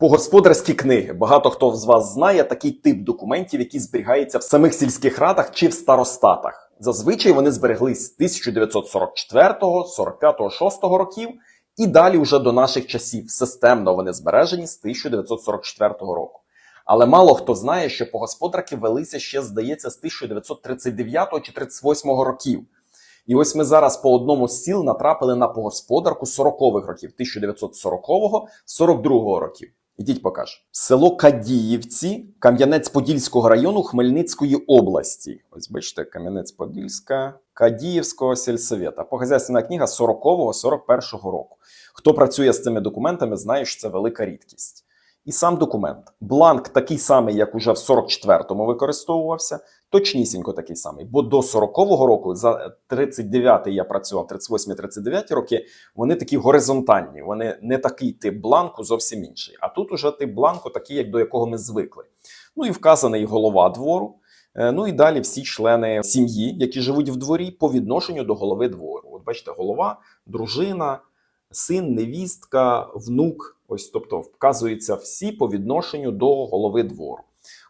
Погосподарські книги. Багато хто з вас знає такий тип документів, які зберігаються в самих сільських радах чи в старостатах. Зазвичай вони збереглись з 1944, 45, 6 років і далі вже до наших часів. Системно вони збережені з 1944 року. Але мало хто знає, що погосподарки велися ще, здається, з 1939 чи 38 років. І ось ми зараз по одному з сіл натрапили на погосподарку 40-х років, 1940-42 років. Ідіть покажу. Село Кадіївці, Кам'янець-Подільського району Хмельницької області. Ось бачите, Кам'янець-Подільська, Кадіївського сільсовета. Погазяйственна книга 40-41 року. Хто працює з цими документами, знає, що це велика рідкість. І сам документ. Бланк такий самий, як уже в 44-му використовувався, точнісінько такий самий. Бо до 40-го року, за 39-й я працював, 38-39 роки, вони такі горизонтальні. Вони не такий тип бланку, зовсім інший. А тут уже тип бланку, такий, як до якого ми звикли. Ну і вказаний голова двору. Е, Ну і далі всі члени сім'ї, які живуть в дворі, по відношенню до голови двору. От бачите, голова, дружина, син, невістка, внук. Ось, тобто, вказуються всі по відношенню до голови двору.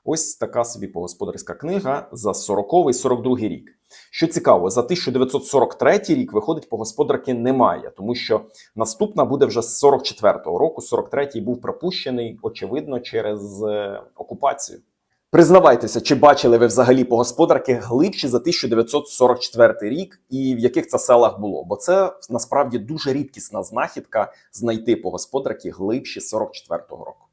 Ось така собі погосподарська книга за 40-42 рік. Що цікаво, за 1943 рік виходить погосподарки немає, тому що наступна буде вже з 44-го року. 43-й був пропущений, очевидно, через е, окупацію. Признавайтеся, чи бачили ви взагалі по господарки глибші за 1944 рік, і в яких це селах було? Бо це насправді дуже рідкісна знахідка знайти по господарки глибші 44-го року.